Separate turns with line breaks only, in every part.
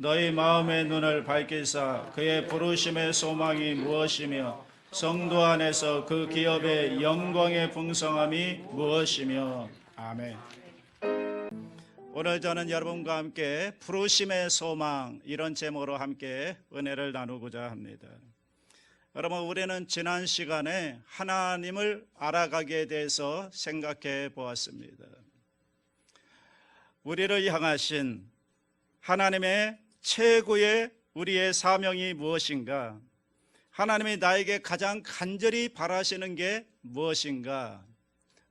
너희 마음의 눈을 밝히사 그의 부르심의 소망이 무엇이며 성도 안에서 그 기업의 영광의 풍성함이 무엇이며 아멘. 오늘 저는 여러분과 함께 부르심의 소망 이런 제목으로 함께 은혜를 나누고자 합니다. 여러분 우리는 지난 시간에 하나님을 알아가기에 대해서 생각해 보았습니다. 우리를 향하신 하나님의 최고의 우리의 사명이 무엇인가? 하나님이 나에게 가장 간절히 바라시는 게 무엇인가?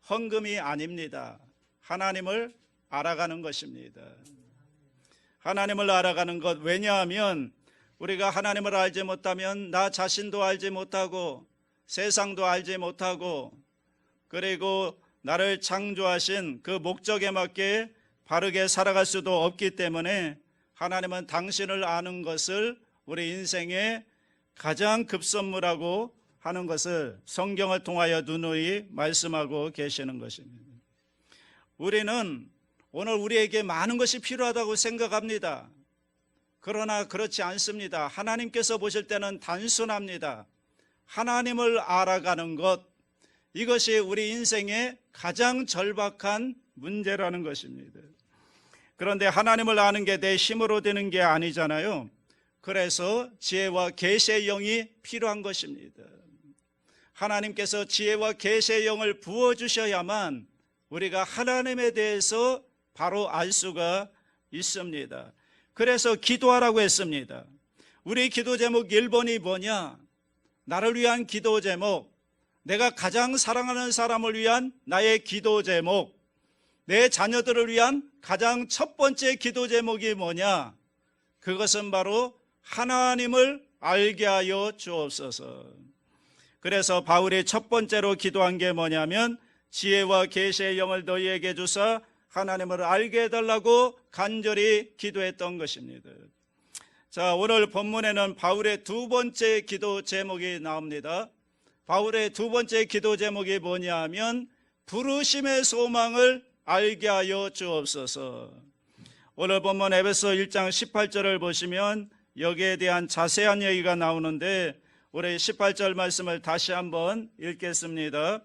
헌금이 아닙니다. 하나님을 알아가는 것입니다. 하나님을 알아가는 것 왜냐하면 우리가 하나님을 알지 못하면 나 자신도 알지 못하고 세상도 알지 못하고 그리고 나를 창조하신 그 목적에 맞게 바르게 살아갈 수도 없기 때문에 하나님은 당신을 아는 것을 우리 인생의 가장 급선무라고 하는 것을 성경을 통하여 누누이 말씀하고 계시는 것입니다. 우리는 오늘 우리에게 많은 것이 필요하다고 생각합니다. 그러나 그렇지 않습니다. 하나님께서 보실 때는 단순합니다. 하나님을 알아가는 것, 이것이 우리 인생의 가장 절박한 문제라는 것입니다. 그런데 하나님을 아는 게 내 힘으로 되는 게 아니잖아요. 그래서 지혜와 계시의 영이 필요한 것입니다. 하나님께서 지혜와 계시의 영을 부어 주셔야만 우리가 하나님에 대해서 바로 알 수가 있습니다. 그래서 기도하라고 했습니다. 우리 기도 제목 1번이 뭐냐? 나를 위한 기도 제목, 내가 가장 사랑하는 사람을 위한 나의 기도 제목, 내 자녀들을 위한 가장 첫 번째 기도 제목이 뭐냐? 그것은 바로 하나님을 알게 하여 주옵소서. 그래서 바울이 첫 번째로 기도한 게 뭐냐면 지혜와 계시의 영을 너희에게 주사 하나님을 알게 해달라고 간절히 기도했던 것입니다. 자, 오늘 본문에는 바울의 두 번째 기도 제목이 나옵니다. 바울의 두 번째 기도 제목이 뭐냐 하면 부르심의 소망을 알게 하여 주옵소서. 오늘 본문 에베소 1장 18절을 보시면 여기에 대한 자세한 얘기가 나오는데 우리 18절 말씀을 다시 한번 읽겠습니다.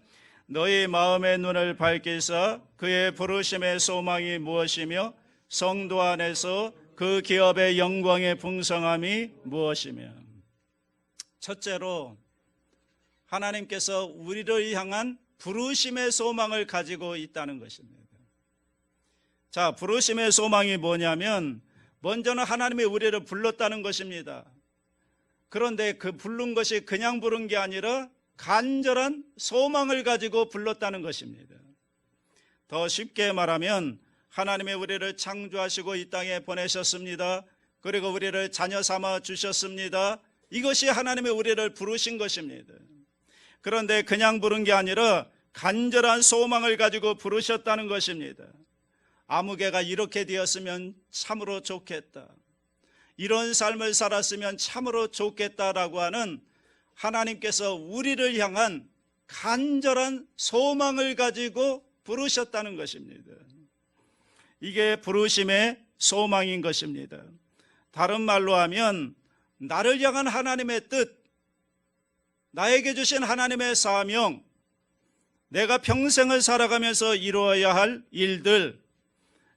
너희 마음의 눈을 밝히사 그의 부르심의 소망이 무엇이며 성도 안에서 그 기업의 영광의 풍성함이 무엇이며 첫째로 하나님께서 우리를 향한 부르심의 소망을 가지고 있다는 것입니다. 자, 부르심의 소망이 뭐냐면 먼저는 하나님이 우리를 불렀다는 것입니다. 그런데 그 부른 것이 그냥 부른 게 아니라 간절한 소망을 가지고 불렀다는 것입니다. 더 쉽게 말하면 하나님의 우리를 창조하시고 이 땅에 보내셨습니다. 그리고 우리를 자녀 삼아 주셨습니다. 이것이 하나님의 우리를 부르신 것입니다. 그런데 그냥 부른 게 아니라 간절한 소망을 가지고 부르셨다는 것입니다. 아무개가 이렇게 되었으면 참으로 좋겠다. 이런 삶을 살았으면 참으로 좋겠다라고 하는 하나님께서 우리를 향한 간절한 소망을 가지고 부르셨다는 것입니다. 이게 부르심의 소망인 것입니다. 다른 말로 하면 나를 향한 하나님의 뜻, 나에게 주신 하나님의 사명, 내가 평생을 살아가면서 이루어야 할 일들,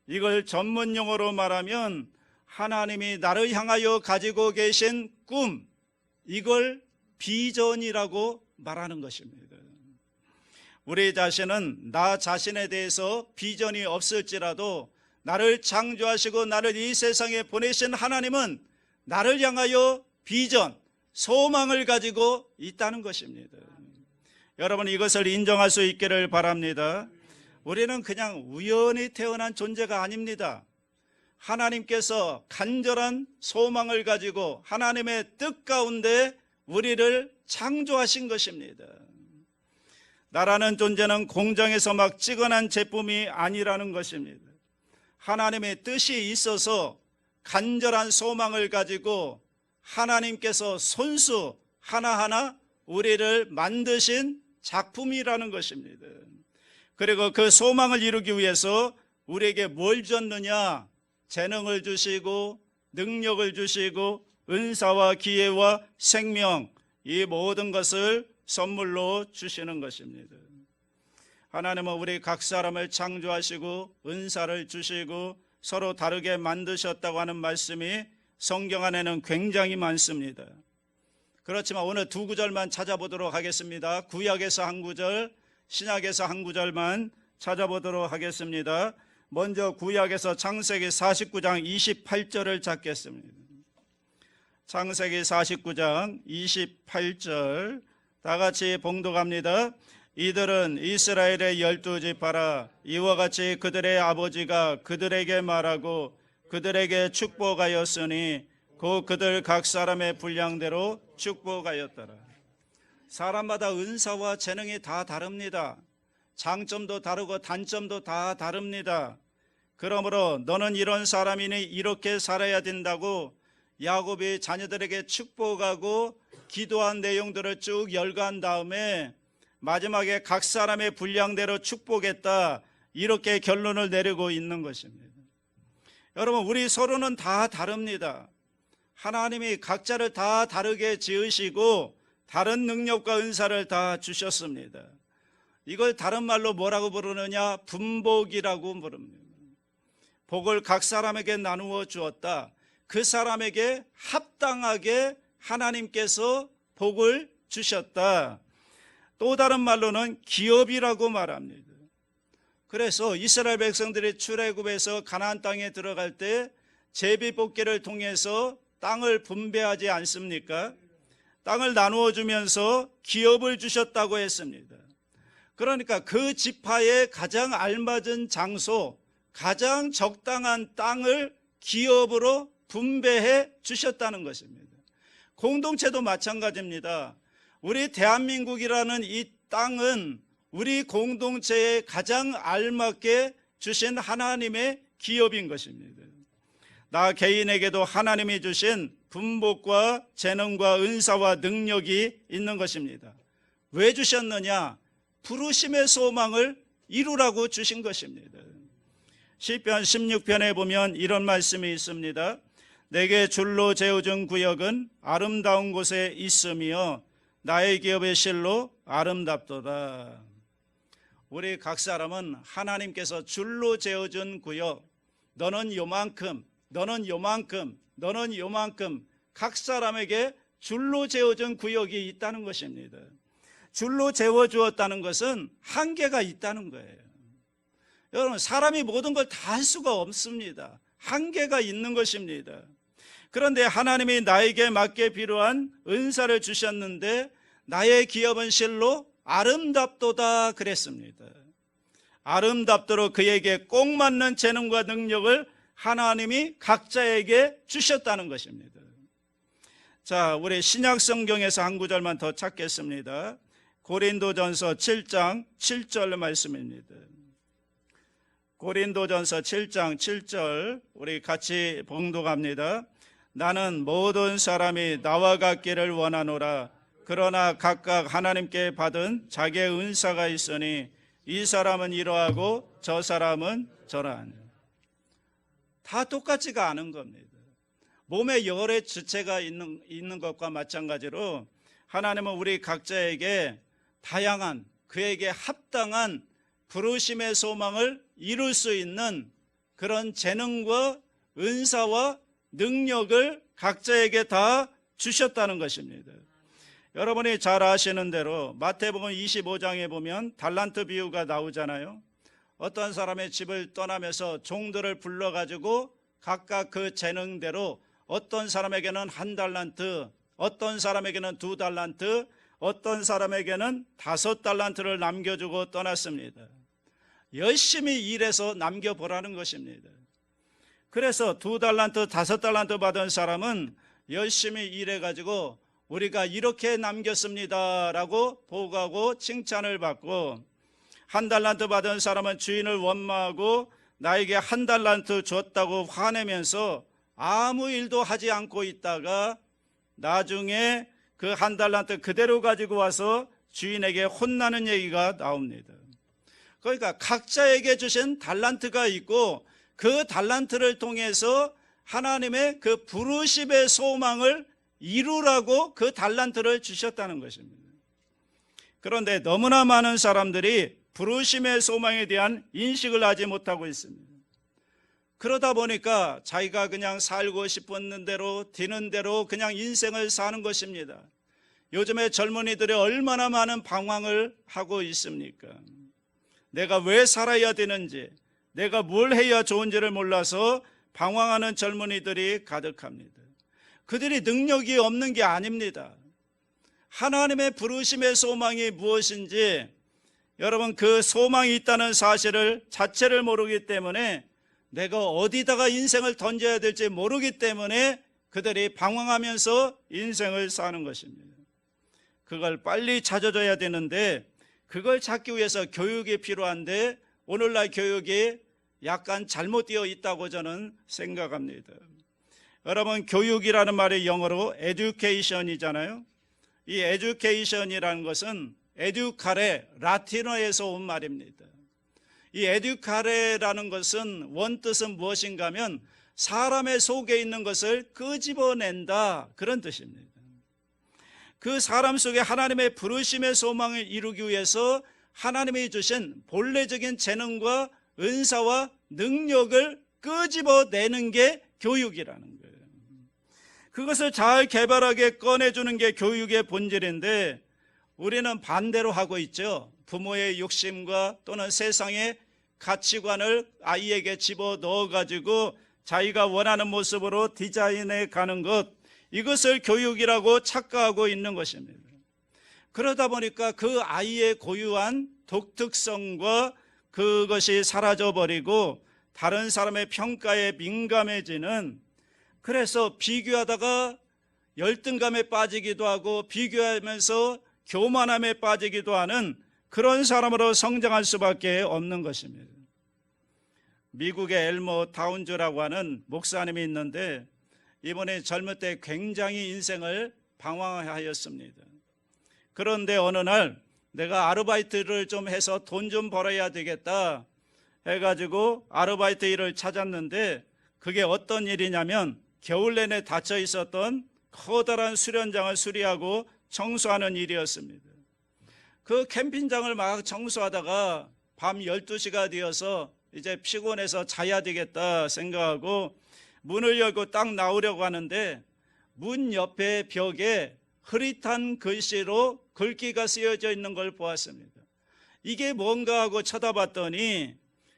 이걸 전문 용어로 말하면 하나님이 나를 향하여 가지고 계신 꿈, 이걸 비전이라고 말하는 것입니다. 우리 자신은 나 자신에 대해서 비전이 없을지라도 나를 창조하시고 나를 이 세상에 보내신 하나님은 나를 향하여 비전, 소망을 가지고 있다는 것입니다. 여러분 이것을 인정할 수 있기를 바랍니다. 우리는 그냥 우연히 태어난 존재가 아닙니다. 하나님께서 간절한 소망을 가지고 하나님의 뜻 가운데 우리를 창조하신 것입니다. 나라는 존재는 공장에서 막 찍어낸 제품이 아니라는 것입니다. 하나님의 뜻이 있어서 간절한 소망을 가지고 하나님께서 손수 하나하나 우리를 만드신 작품이라는 것입니다. 그리고 그 소망을 이루기 위해서 우리에게 뭘 줬느냐? 재능을 주시고 능력을 주시고 은사와 기회와 생명 이 모든 것을 선물로 주시는 것입니다. 하나님은 우리 각 사람을 창조하시고 은사를 주시고 서로 다르게 만드셨다고 하는 말씀이 성경 안에는 굉장히 많습니다. 그렇지만 오늘 두 구절만 찾아보도록 하겠습니다. 구약에서 한 구절, 신약에서 한 구절만 찾아보도록 하겠습니다. 먼저 구약에서 창세기 49장 28절을 찾겠습니다. 창세기 49장 28절 다 같이 봉독합니다. 이들은 이스라엘의 열두 지파라 이와 같이 그들의 아버지가 그들에게 말하고 그들에게 축복하였으니 그 그들 각 사람의 분량대로 축복하였더라. 사람마다 은사와 재능이 다 다릅니다. 장점도 다르고 단점도 다 다릅니다. 그러므로 너는 이런 사람이니 이렇게 살아야 된다고 야곱이 자녀들에게 축복하고 기도한 내용들을 쭉 열거한 다음에 마지막에 각 사람의 분량대로 축복했다. 이렇게 결론을 내리고 있는 것입니다. 여러분, 우리 서로는 다 다릅니다. 하나님이 각자를 다 다르게 지으시고 다른 능력과 은사를 다 주셨습니다. 이걸 다른 말로 뭐라고 부르느냐? 분복이라고 부릅니다. 복을 각 사람에게 나누어 주었다. 그 사람에게 합당하게 하나님께서 복을 주셨다. 또 다른 말로는 기업이라고 말합니다. 그래서 이스라엘 백성들이 출애굽에서 가나안 땅에 들어갈 때 제비 뽑기를 통해서 땅을 분배하지 않습니까? 땅을 나누어 주면서 기업을 주셨다고 했습니다. 그러니까 그 지파에 가장 알맞은 장소, 가장 적당한 땅을 기업으로 분배해 주셨다는 것입니다. 공동체도 마찬가지입니다. 우리 대한민국이라는 이 땅은 우리 공동체에 가장 알맞게 주신 하나님의 기업인 것입니다. 나 개인에게도 하나님이 주신 분복과 재능과 은사와 능력이 있는 것입니다. 왜 주셨느냐? 부르심의 소망을 이루라고 주신 것입니다. 시편 16편에 보면 이런 말씀이 있습니다. 내게 줄로 재어준 구역은 아름다운 곳에 있으며 나의 기업의 실로 아름답도다. 우리 각 사람은 하나님께서 줄로 재어준 구역, 너는 요만큼, 너는 요만큼, 너는 요만큼 각 사람에게 줄로 재어준 구역이 있다는 것입니다. 줄로 재워 주었다는 것은 한계가 있다는 거예요. 여러분, 사람이 모든 걸 다 할 수가 없습니다. 한계가 있는 것입니다. 그런데 하나님이 나에게 맞게 필요한 은사를 주셨는데 나의 기업은 실로 아름답도다 그랬습니다. 아름답도록 그에게 꼭 맞는 재능과 능력을 하나님이 각자에게 주셨다는 것입니다. 자, 우리 신약 성경에서 한 구절만 더 찾겠습니다. 고린도전서 7장 7절 말씀입니다. 고린도전서 7장 7절 우리 같이 봉독합니다. 나는 모든 사람이 나와 같기를 원하노라. 그러나 각각 하나님께 받은 자기의 은사가 있으니 이 사람은 이러하고 저 사람은 저러하니. 다 똑같지가 않은 겁니다. 몸에 여러 주체가 있는, 있는 것과 마찬가지로 하나님은 우리 각자에게 다양한 그에게 합당한 부르심의 소망을 이룰 수 있는 그런 재능과 은사와 능력을 각자에게 다 주셨다는 것입니다. 여러분이 잘 아시는 대로 마태복음 25장에 보면 달란트 비유가 나오잖아요. 어떤 사람의 집을 떠나면서 종들을 불러가지고 각각 그 재능대로 어떤 사람에게는 한 달란트, 어떤 사람에게는 두 달란트, 어떤 사람에게는 다섯 달란트를 남겨주고 떠났습니다. 열심히 일해서 남겨보라는 것입니다. 그래서 두 달란트, 다섯 달란트 받은 사람은 열심히 일해가지고 우리가 이렇게 남겼습니다라고 보고하고 칭찬을 받고 한 달란트 받은 사람은 주인을 원망하고 나에게 한 달란트 줬다고 화내면서 아무 일도 하지 않고 있다가 나중에 그 한 달란트 그대로 가지고 와서 주인에게 혼나는 얘기가 나옵니다. 그러니까 각자에게 주신 달란트가 있고 그 달란트를 통해서 하나님의 그 부르심의 소망을 이루라고 그 달란트를 주셨다는 것입니다. 그런데 너무나 많은 사람들이 부르심의 소망에 대한 인식을 하지 못하고 있습니다. 그러다 보니까 자기가 그냥 살고 싶었는 대로 되는 대로 그냥 인생을 사는 것입니다. 요즘에 젊은이들이 얼마나 많은 방황을 하고 있습니까? 내가 왜 살아야 되는지, 내가 뭘 해야 좋은지를 몰라서 방황하는 젊은이들이 가득합니다. 그들이 능력이 없는 게 아닙니다. 하나님의 부르심의 소망이 무엇인지 여러분 그 소망이 있다는 사실을 자체를 모르기 때문에 내가 어디다가 인생을 던져야 될지 모르기 때문에 그들이 방황하면서 인생을 사는 것입니다. 그걸 빨리 찾아줘야 되는데 그걸 찾기 위해서 교육이 필요한데 오늘날 교육이 약간 잘못되어 있다고 저는 생각합니다. 여러분 교육이라는 말이 영어로 education이잖아요. 이 education이라는 것은 에듀카레 라틴어에서 온 말입니다. 이 에듀카레라는 것은 원뜻은 무엇인가 하면 사람의 속에 있는 것을 끄집어낸다 그런 뜻입니다. 그 사람 속에 하나님의 부르심의 소망을 이루기 위해서 하나님이 주신 본래적인 재능과 은사와 능력을 끄집어내는 게 교육이라는 거예요. 그것을 잘 개발하게 꺼내주는 게 교육의 본질인데 우리는 반대로 하고 있죠. 부모의 욕심과 또는 세상의 가치관을 아이에게 집어 넣어 가지고 자기가 원하는 모습으로 디자인해 가는 것 이것을 교육이라고 착각하고 있는 것입니다. 그러다 보니까 그 아이의 고유한 독특성과 그것이 사라져 버리고 다른 사람의 평가에 민감해지는 그래서 비교하다가 열등감에 빠지기도 하고 비교하면서 교만함에 빠지기도 하는 그런 사람으로 성장할 수밖에 없는 것입니다. 미국의 엘모 다운즈라고 하는 목사님이 있는데 이번에 젊을 때 굉장히 인생을 방황하였습니다. 그런데 어느 날 내가 아르바이트를 좀 해서 돈 좀 벌어야 되겠다 해가지고 아르바이트 일을 찾았는데 그게 어떤 일이냐면 겨울 내내 닫혀 있었던 커다란 수련장을 수리하고 청소하는 일이었습니다. 그 캠핑장을 막 청소하다가 밤 12시가 되어서 이제 피곤해서 자야 되겠다 생각하고 문을 열고 딱 나오려고 하는데 문 옆에 벽에 흐릿한 글씨로 글귀가 쓰여져 있는 걸 보았습니다. 이게 뭔가 하고 쳐다봤더니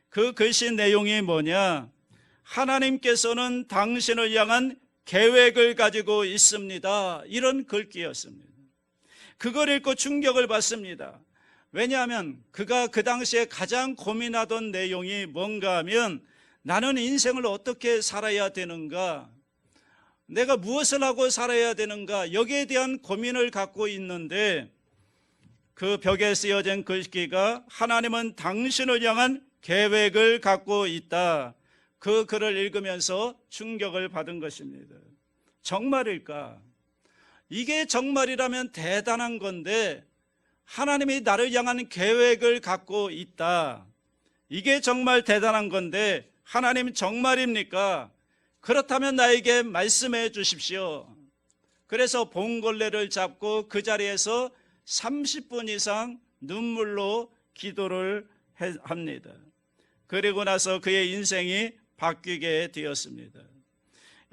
그 글씨 내용이 뭐냐? 하나님께서는 당신을 향한 계획을 가지고 있습니다. 이런 글귀였습니다. 그걸 읽고 충격을 받습니다. 왜냐하면 그가 그 당시에 가장 고민하던 내용이 뭔가 하면 나는 인생을 어떻게 살아야 되는가? 내가 무엇을 하고 살아야 되는가? 여기에 대한 고민을 갖고 있는데 그 벽에 쓰여진 글귀가 하나님은 당신을 향한 계획을 갖고 있다. 그 글을 읽으면서 충격을 받은 것입니다. 정말일까? 이게 정말이라면 대단한 건데 하나님이 나를 향한 계획을 갖고 있다. 이게 정말 대단한 건데 하나님 정말입니까? 그렇다면 나에게 말씀해 주십시오. 그래서 봉골레를 잡고 그 자리에서 30분 이상 눈물로 기도를 합니다. 그리고 나서 그의 인생이 바뀌게 되었습니다.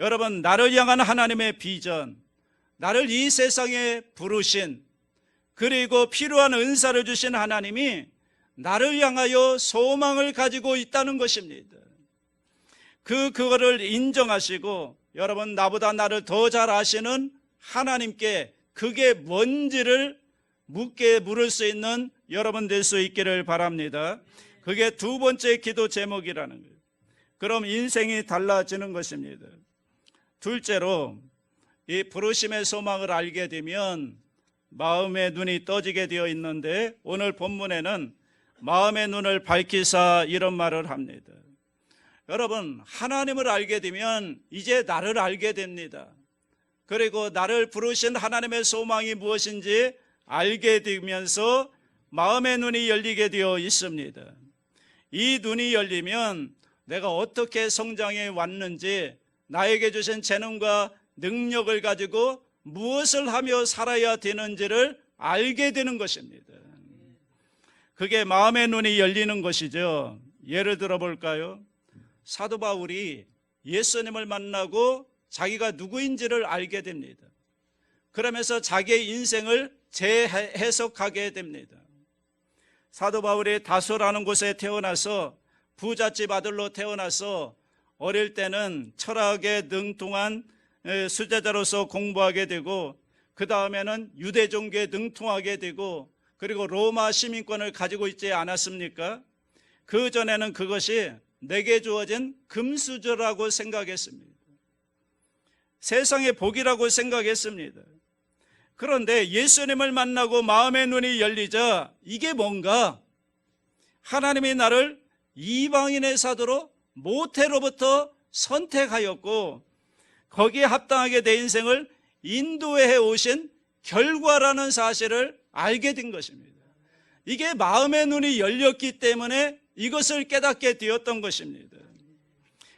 여러분, 나를 향한 하나님의 비전, 나를 이 세상에 부르신 그리고 필요한 은사를 주신 하나님이 나를 향하여 소망을 가지고 있다는 것입니다. 그 그거를 인정하시고 여러분 나보다 나를 더 잘 아시는 하나님께 그게 뭔지를 묻게 물을 수 있는 여러분 될 수 있기를 바랍니다. 그게 두 번째 기도 제목이라는 거예요. 그럼 인생이 달라지는 것입니다. 둘째로 이 부르심의 소망을 알게 되면 마음의 눈이 떠지게 되어 있는데 오늘 본문에는 마음의 눈을 밝히사 이런 말을 합니다. 여러분, 하나님을 알게 되면 이제 나를 알게 됩니다. 그리고 나를 부르신 하나님의 소망이 무엇인지 알게 되면서 마음의 눈이 열리게 되어 있습니다. 이 눈이 열리면 내가 어떻게 성장해 왔는지 나에게 주신 재능과 능력을 가지고 무엇을 하며 살아야 되는지를 알게 되는 것입니다. 그게 마음의 눈이 열리는 것이죠. 예를 들어 볼까요? 사도 바울이 예수님을 만나고 자기가 누구인지를 알게 됩니다. 그러면서 자기의 인생을 재해석하게 됩니다. 사도 바울이 다소라는 곳에 태어나서 부잣집 아들로 태어나서 어릴 때는 철학에 능통한 에, 수제자로서 공부하게 되고 그 다음에는 유대 종교에 능통하게 되고 그리고 로마 시민권을 가지고 있지 않았습니까? 그 전에는 그것이 내게 주어진 금수저라고 생각했습니다. 세상의 복이라고 생각했습니다. 그런데 예수님을 만나고 마음의 눈이 열리자 이게 뭔가 하나님이 나를 이방인의 사도로 모태로부터 선택하였고 거기에 합당하게 내 인생을 인도해 오신 결과라는 사실을 알게 된 것입니다. 이게 마음의 눈이 열렸기 때문에 이것을 깨닫게 되었던 것입니다.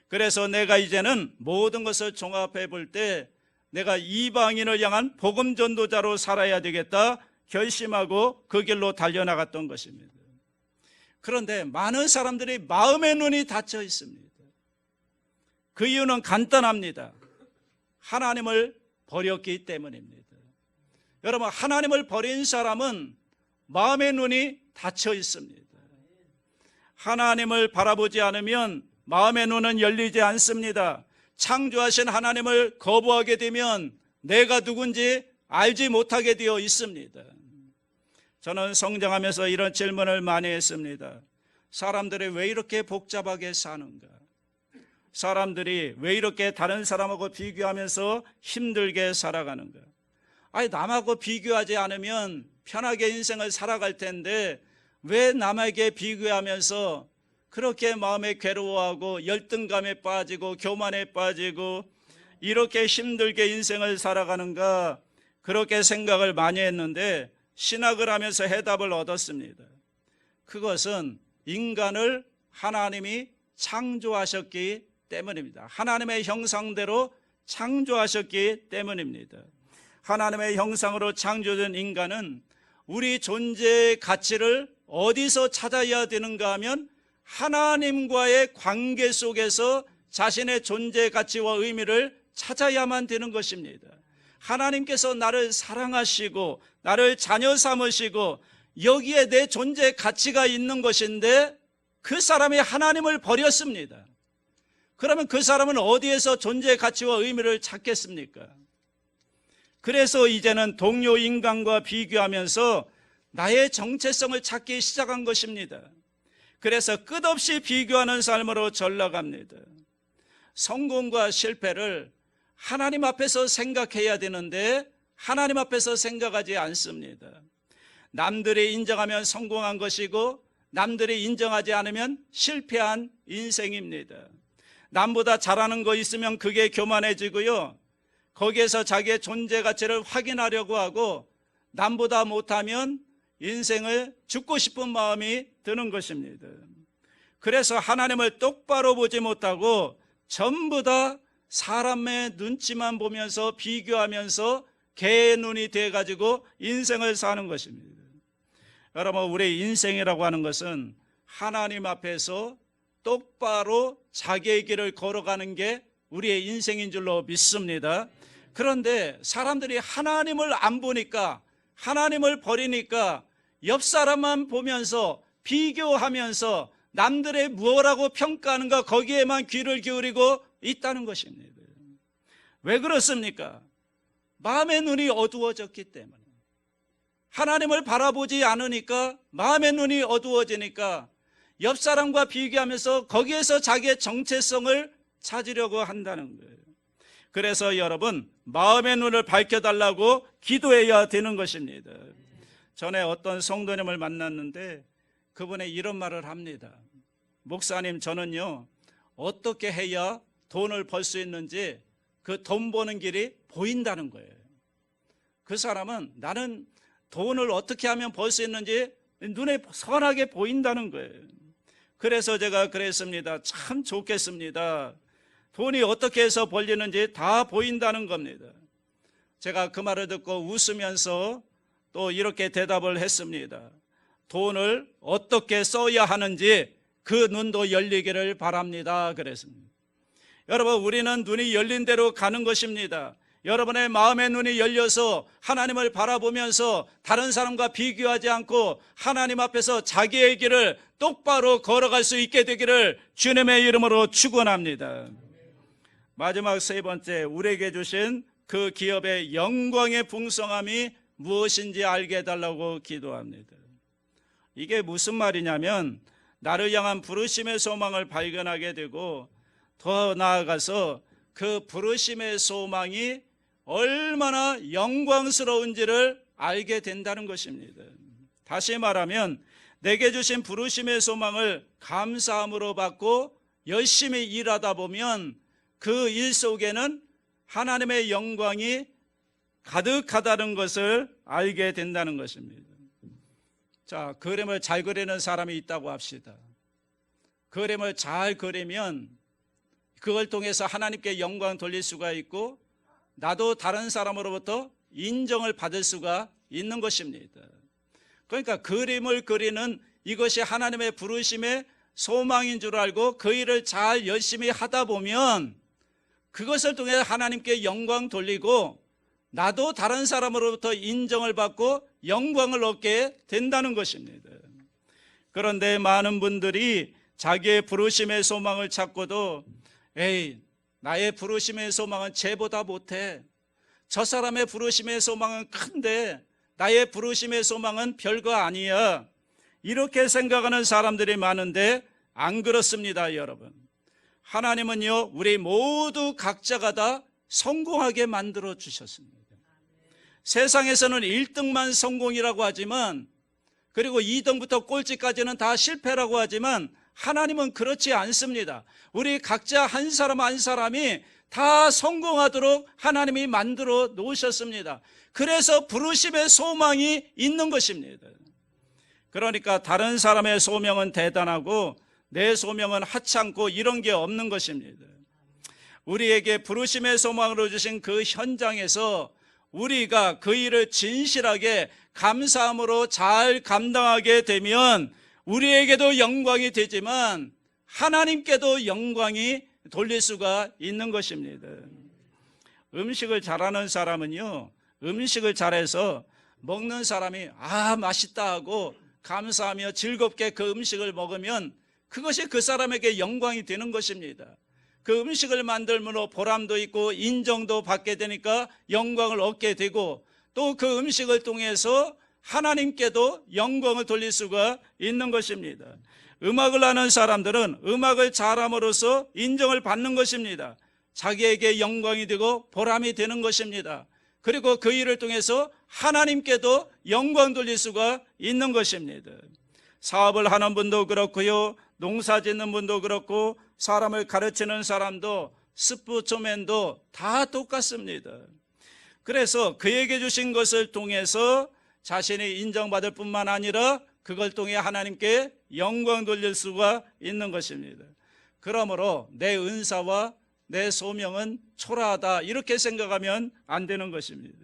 그래서 내가 이제는 모든 것을 종합해 볼 때 내가 이방인을 향한 복음 전도자로 살아야 되겠다 결심하고 그 길로 달려나갔던 것입니다. 그런데 많은 사람들이 마음의 눈이 닫혀 있습니다. 그 이유는 간단합니다. 하나님을 버렸기 때문입니다. 여러분, 하나님을 버린 사람은 마음의 눈이 닫혀 있습니다. 하나님을 바라보지 않으면 마음의 눈은 열리지 않습니다. 창조하신 하나님을 거부하게 되면 내가 누군지 알지 못하게 되어 있습니다. 저는 성장하면서 이런 질문을 많이 했습니다. 사람들이 왜 이렇게 복잡하게 사는가? 사람들이 왜 이렇게 다른 사람하고 비교하면서 힘들게 살아가는가? 아니, 남하고 비교하지 않으면 편하게 인생을 살아갈 텐데 왜 남에게 비교하면서 그렇게 마음에 괴로워하고 열등감에 빠지고 교만에 빠지고 이렇게 힘들게 인생을 살아가는가 그렇게 생각을 많이 했는데 신학을 하면서 해답을 얻었습니다. 그것은 인간을 하나님이 창조하셨기 때문입니다. 하나님의 형상대로 창조하셨기 때문입니다. 하나님의 형상으로 창조된 인간은 우리 존재의 가치를 어디서 찾아야 되는가 하면 하나님과의 관계 속에서 자신의 존재 가치와 의미를 찾아야만 되는 것입니다. 하나님께서 나를 사랑하시고 나를 자녀 삼으시고 여기에 내 존재 가치가 있는 것인데 그 사람이 하나님을 버렸습니다. 그러면 그 사람은 어디에서 존재 가치와 의미를 찾겠습니까? 그래서 이제는 동료 인간과 비교하면서 나의 정체성을 찾기 시작한 것입니다. 그래서 끝없이 비교하는 삶으로 전락합니다. 성공과 실패를 하나님 앞에서 생각해야 되는데 하나님 앞에서 생각하지 않습니다. 남들이 인정하면 성공한 것이고 남들이 인정하지 않으면 실패한 인생입니다. 남보다 잘하는 거 있으면 그게 교만해지고요. 거기에서 자기의 존재 가치를 확인하려고 하고 남보다 못하면 인생을 죽고 싶은 마음이 드는 것입니다. 그래서 하나님을 똑바로 보지 못하고 전부 다 사람의 눈치만 보면서 비교하면서 개의 눈이 돼가지고 인생을 사는 것입니다. 여러분, 우리 인생이라고 하는 것은 하나님 앞에서 똑바로 자기의 길을 걸어가는 게 우리의 인생인 줄로 믿습니다. 그런데 사람들이 하나님을 안 보니까 하나님을 버리니까 옆 사람만 보면서 비교하면서 남들의 무엇라고 평가하는가 거기에만 귀를 기울이고 있다는 것입니다. 왜 그렇습니까? 마음의 눈이 어두워졌기 때문에. 하나님을 바라보지 않으니까 마음의 눈이 어두워지니까 옆 사람과 비교하면서 거기에서 자기의 정체성을 찾으려고 한다는 거예요. 그래서 여러분 마음의 눈을 밝혀달라고 기도해야 되는 것입니다. 전에 어떤 성도님을 만났는데 그분이 이런 말을 합니다. 목사님 저는요 어떻게 해야 돈을 벌 수 있는지 그 돈 버는 길이 보인다는 거예요. 그 사람은 나는 돈을 어떻게 하면 벌 수 있는지 눈에 선하게 보인다는 거예요. 그래서 제가 그랬습니다. 참 좋겠습니다. 돈이 어떻게 해서 벌리는지 다 보인다는 겁니다. 제가 그 말을 듣고 웃으면서 또 이렇게 대답을 했습니다. 돈을 어떻게 써야 하는지 그 눈도 열리기를 바랍니다. 그랬습니다. 여러분, 우리는 눈이 열린 대로 가는 것입니다. 여러분의 마음의 눈이 열려서 하나님을 바라보면서 다른 사람과 비교하지 않고 하나님 앞에서 자기의 길을 똑바로 걸어갈 수 있게 되기를 주님의 이름으로 축원합니다. 마지막 세 번째, 우리에게 주신 그 기업의 영광의 풍성함이 무엇인지 알게 해달라고 기도합니다. 이게 무슨 말이냐면 나를 향한 부르심의 소망을 발견하게 되고 더 나아가서 그 부르심의 소망이 얼마나 영광스러운지를 알게 된다는 것입니다. 다시 말하면 내게 주신 부르심의 소망을 감사함으로 받고 열심히 일하다 보면 그 일 속에는 하나님의 영광이 가득하다는 것을 알게 된다는 것입니다. 자, 그림을 잘 그리는 사람이 있다고 합시다. 그림을 잘 그리면 그걸 통해서 하나님께 영광 돌릴 수가 있고 나도 다른 사람으로부터 인정을 받을 수가 있는 것입니다. 그러니까 그림을 그리는 이것이 하나님의 부르심의 소망인 줄 알고 그 일을 잘 열심히 하다 보면 그것을 통해 하나님께 영광 돌리고 나도 다른 사람으로부터 인정을 받고 영광을 얻게 된다는 것입니다. 그런데 많은 분들이 자기의 부르심의 소망을 찾고도 에이 나의 부르심의 소망은 쟤보다 못해. 저 사람의 부르심의 소망은 큰데 나의 부르심의 소망은 별거 아니야. 이렇게 생각하는 사람들이 많은데 안 그렇습니다 여러분. 하나님은요 우리 모두 각자가 다 성공하게 만들어 주셨습니다. 세상에서는 1등만 성공이라고 하지만 그리고 2등부터 꼴찌까지는 다 실패라고 하지만 하나님은 그렇지 않습니다. 우리 각자 한 사람 한 사람이 다 성공하도록 하나님이 만들어 놓으셨습니다. 그래서 부르심의 소망이 있는 것입니다. 그러니까 다른 사람의 소명은 대단하고 내 소명은 하찮고 이런 게 없는 것입니다. 우리에게 부르심의 소망으로 주신 그 현장에서 우리가 그 일을 진실하게 감사함으로 잘 감당하게 되면 우리에게도 영광이 되지만 하나님께도 영광이 돌릴 수가 있는 것입니다. 음식을 잘하는 사람은요, 음식을 잘해서 먹는 사람이 아, 맛있다 하고 감사하며 즐겁게 그 음식을 먹으면 그것이 그 사람에게 영광이 되는 것입니다. 그 음식을 만들므로 보람도 있고 인정도 받게 되니까 영광을 얻게 되고 또 그 음식을 통해서 하나님께도 영광을 돌릴 수가 있는 것입니다. 음악을 하는 사람들은 음악을 잘함으로써 인정을 받는 것입니다. 자기에게 영광이 되고 보람이 되는 것입니다. 그리고 그 일을 통해서 하나님께도 영광 돌릴 수가 있는 것입니다. 사업을 하는 분도 그렇고요. 농사 짓는 분도 그렇고 사람을 가르치는 사람도 스포츠맨도 다 똑같습니다. 그래서 그에게 주신 것을 통해서 자신이 인정받을 뿐만 아니라 그걸 통해 하나님께 영광 돌릴 수가 있는 것입니다. 그러므로 내 은사와 내 소명은 초라하다 이렇게 생각하면 안 되는 것입니다.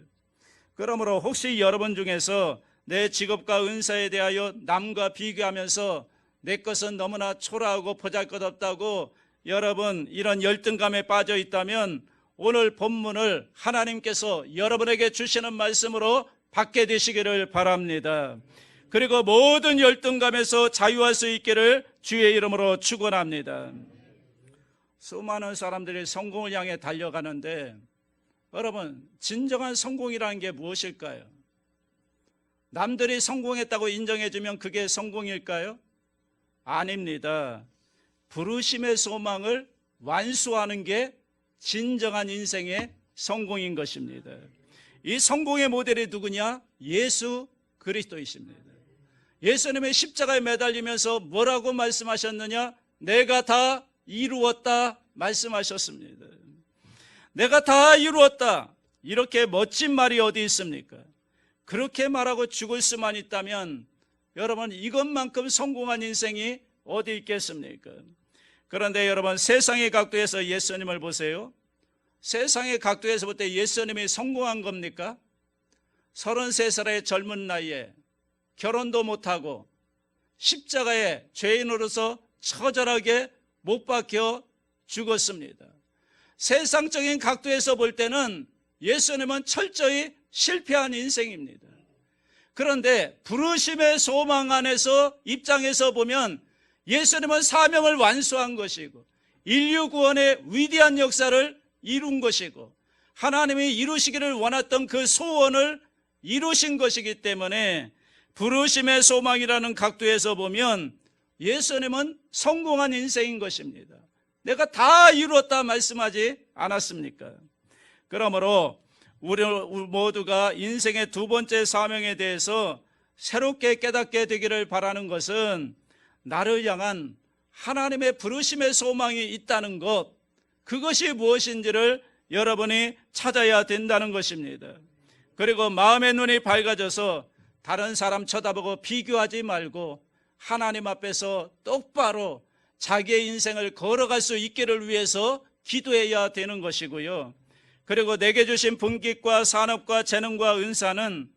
그러므로 혹시 여러분 중에서 내 직업과 은사에 대하여 남과 비교하면서 내 것은 너무나 초라하고 보잘것없다고 여러분 이런 열등감에 빠져 있다면 오늘 본문을 하나님께서 여러분에게 주시는 말씀으로 받게 되시기를 바랍니다. 그리고 모든 열등감에서 자유할 수 있기를 주의 이름으로 축원합니다. 수많은 사람들이 성공을 향해 달려가는데 여러분 진정한 성공이라는 게 무엇일까요? 남들이 성공했다고 인정해 주면 그게 성공일까요? 아닙니다. 부르심의 소망을 완수하는 게 진정한 인생의 성공인 것입니다. 이 성공의 모델이 누구냐? 예수 그리스도이십니다. 예수님의 십자가에 매달리면서 뭐라고 말씀하셨느냐? 내가 다 이루었다 말씀하셨습니다. 내가 다 이루었다. 이렇게 멋진 말이 어디 있습니까? 그렇게 말하고 죽을 수만 있다면 여러분 이것만큼 성공한 인생이 어디 있겠습니까? 그런데 여러분 세상의 각도에서 예수님을 보세요. 세상의 각도에서 볼 때 예수님이 성공한 겁니까? 33살의 젊은 나이에 결혼도 못하고 십자가에 죄인으로서 처절하게 못 박혀 죽었습니다. 세상적인 각도에서 볼 때는 예수님은 철저히 실패한 인생입니다. 그런데 부르심의 소망 안에서 입장에서 보면 예수님은 사명을 완수한 것이고 인류 구원의 위대한 역사를 이룬 것이고 하나님이 이루시기를 원했던 그 소원을 이루신 것이기 때문에 부르심의 소망이라는 각도에서 보면 예수님은 성공한 인생인 것입니다. 내가 다 이루었다 말씀하지 않았습니까? 그러므로 우리 모두가 인생의 두 번째 사명에 대해서 새롭게 깨닫게 되기를 바라는 것은 나를 향한 하나님의 부르심의 소망이 있다는 것, 그것이 무엇인지를 여러분이 찾아야 된다는 것입니다. 그리고 마음의 눈이 밝아져서 다른 사람 쳐다보고 비교하지 말고 하나님 앞에서 똑바로 자기의 인생을 걸어갈 수 있기를 위해서 기도해야 되는 것이고요. 그리고 내게 주신 분깃과 산업과 재능과 은사는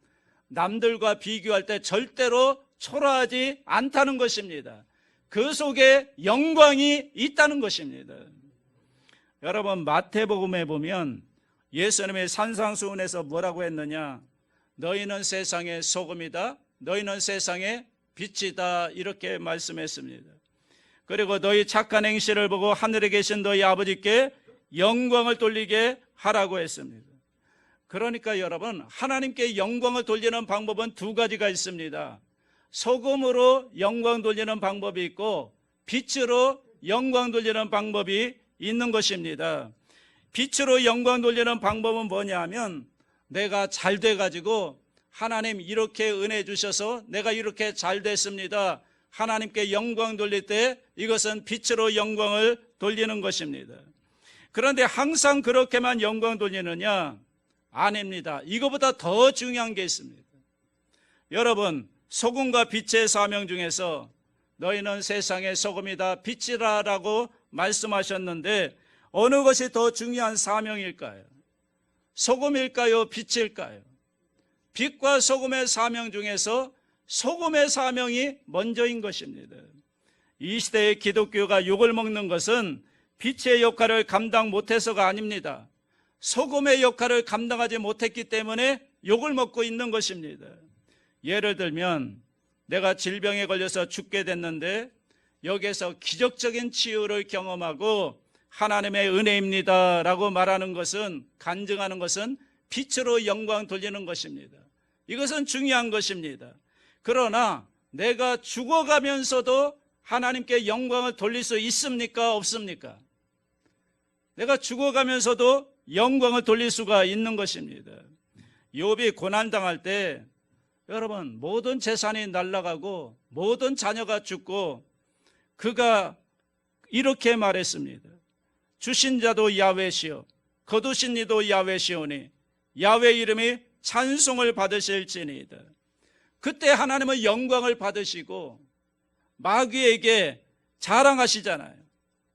남들과 비교할 때 절대로 초라하지 않다는 것입니다. 그 속에 영광이 있다는 것입니다. 여러분 마태복음에 보면 예수님의 산상수훈에서 뭐라고 했느냐? 너희는 세상의 소금이다. 너희는 세상의 빛이다. 이렇게 말씀했습니다. 그리고 너희 착한 행실을 보고 하늘에 계신 너희 아버지께 영광을 돌리게 하라고 했습니다. 그러니까 여러분, 하나님께 영광을 돌리는 방법은 두 가지가 있습니다. 소금으로 영광 돌리는 방법이 있고 빛으로 영광 돌리는 방법이 있는 것입니다. 빛으로 영광 돌리는 방법은 뭐냐면 내가 잘 돼가지고 하나님 이렇게 은혜 주셔서 내가 이렇게 잘 됐습니다. 하나님께 영광 돌릴 때 이것은 빛으로 영광을 돌리는 것입니다. 그런데 항상 그렇게만 영광 돌리느냐? 아닙니다. 이거보다 더 중요한 게 있습니다. 여러분, 소금과 빛의 사명 중에서 너희는 세상의 소금이다, 빛이라라고 말씀하셨는데 어느 것이 더 중요한 사명일까요? 소금일까요? 빛일까요? 빛과 소금의 사명 중에서 소금의 사명이 먼저인 것입니다. 이 시대의 기독교가 욕을 먹는 것은 빛의 역할을 감당 못해서가 아닙니다. 소금의 역할을 감당하지 못했기 때문에 욕을 먹고 있는 것입니다. 예를 들면 내가 질병에 걸려서 죽게 됐는데 여기에서 기적적인 치유를 경험하고 하나님의 은혜입니다 라고 말하는 것은 간증하는 것은 빛으로 영광 돌리는 것입니다. 이것은 중요한 것입니다. 그러나 내가 죽어가면서도 하나님께 영광을 돌릴 수 있습니까? 없습니까? 내가 죽어가면서도 영광을 돌릴 수가 있는 것입니다. 욥이 고난 당할 때 여러분 모든 재산이 날아가고 모든 자녀가 죽고 그가 이렇게 말했습니다. 주신 자도 야외시요 거두신 이도 야외시오니 야외 이름이 찬송을 받으실지니이다. 그때 하나님은 영광을 받으시고 마귀에게 자랑하시잖아요.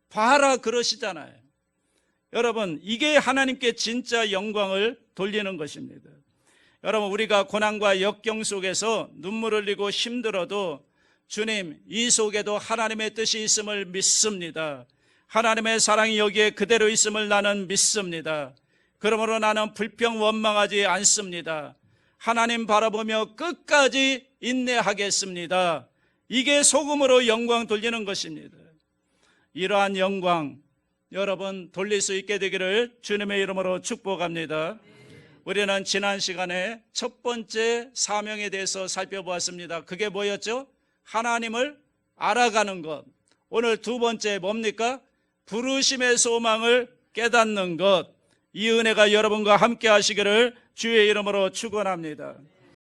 봐라 그러시잖아요. 여러분 이게 하나님께 진짜 영광을 돌리는 것입니다. 여러분 우리가 고난과 역경 속에서 눈물 흘리고 힘들어도 주님 이 속에도 하나님의 뜻이 있음을 믿습니다. 하나님의 사랑이 여기에 그대로 있음을 나는 믿습니다. 그러므로 나는 불평 원망하지 않습니다. 하나님 바라보며 끝까지 인내하겠습니다. 이게 소금으로 영광 돌리는 것입니다. 이러한 영광 여러분 돌릴 수 있게 되기를 주님의 이름으로 축복합니다. 우리는 지난 시간에 첫 번째 사명에 대해서 살펴보았습니다. 그게 뭐였죠? 하나님을 알아가는 것. 오늘 두 번째 뭡니까? 부르심의 소망을 깨닫는 것. 이 은혜가 여러분과 함께 하시기를 주의 이름으로 축원합니다.